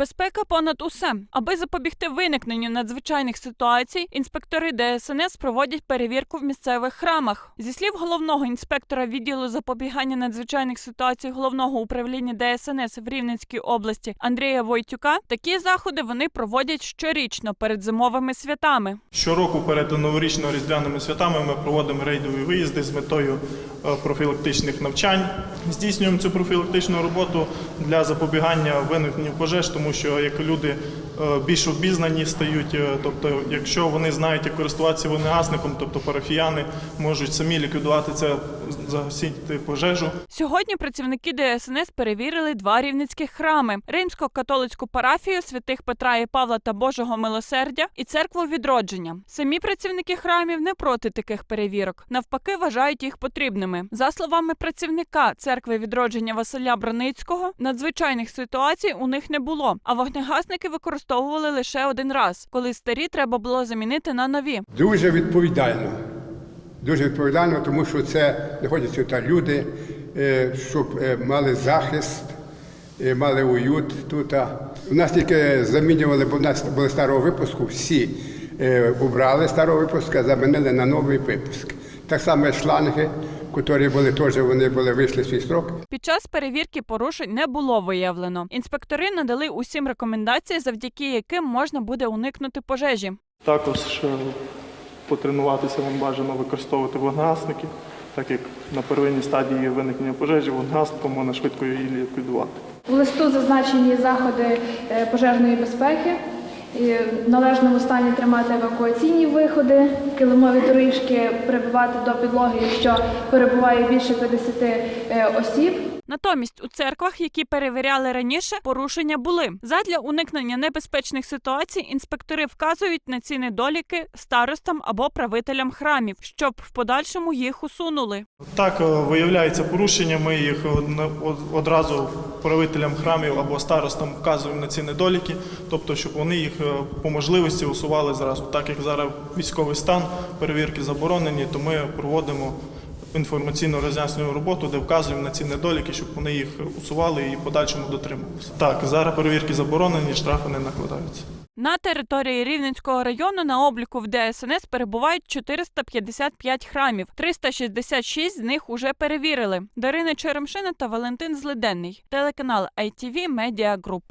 Безпека понад усе. Аби запобігти виникненню надзвичайних ситуацій, інспектори ДСНС проводять перевірку в місцевих храмах. Зі слів головного інспектора відділу запобігання надзвичайних ситуацій головного управління ДСНС в Рівненській області Андрія Войтюка, такі заходи вони проводять щорічно перед зимовими святами. Щороку перед новорічно-різдвяними святами ми проводимо рейдові виїзди з метою е, профілактичних навчань. Здійснюємо цю профілактичну роботу для запобігання виникненню пожеж, тому що як люди більш обізнані стають, е, тобто, якщо вони знають, як користуватися вогнегасником, тобто парафіяни можуть самі ліквідувати це, загасити пожежу. Сьогодні працівники ДСНС перевірили два рівницьких храми: римсько-католицьку парафію святих Петра і Павла та Божого милосердя і церкву відродження. Самі працівники храмів не проти таких перевірок, навпаки, вважають їх потрібними. За словами працівника церкви відродження Василя Броницького, надзвичайних ситуацій у них не було, а вогнегасники використовували лише один раз, коли старі треба було замінити на нові. Дуже відповідально. Дуже відповідально, тому що це знаходяться тут люди, е, щоб е, мали захист, е, мали уют тут. У нас тільки замінювали, бо в нас були старого випуску, всі убрали старого випуска, замінили на новий випуск. Так само шланги, які були теж, вони були вийшли свій строк. Під час перевірки порушень не було виявлено. Інспектори надали усім рекомендації, завдяки яким можна буде уникнути пожежі. Також е, потренуватися вам бажано використовувати вогнегасники, так як на первинній стадії виникнення пожежі вогнегасником можна швидко її ліквідувати. У листу зазначені заходи е, пожежної безпеки, і в належному стані тримати евакуаційні виходи, килимові доріжки прибивати до підлоги, якщо перебуває більше 50 е, осіб. Натомість у церквах, які перевіряли раніше, порушення були. Задля уникнення небезпечних ситуацій інспектори вказують на ці недоліки старостам або правителям храмів, щоб в подальшому їх усунули. Так, е, виявляється порушення, ми їх од- од- одразу правителям храмів або старостам вказуємо на ці недоліки, тобто, щоб вони їх е, по можливості усували зразу. Так як зараз військовий стан, перевірки заборонені, то ми проводимо інформаційно роз'яснювальну роботу, де вказуємо на ці недоліки, щоб вони їх усували і в подальшому дотримувалися. Так, зараз перевірки заборонені, штрафи не накладаються. На території Рівненського району на обліку в ДСНС перебувають 455 храмів. 366 з них уже перевірили. Дарина Черемшина та Валентин Злиденний. Телеканал ITV Media Group.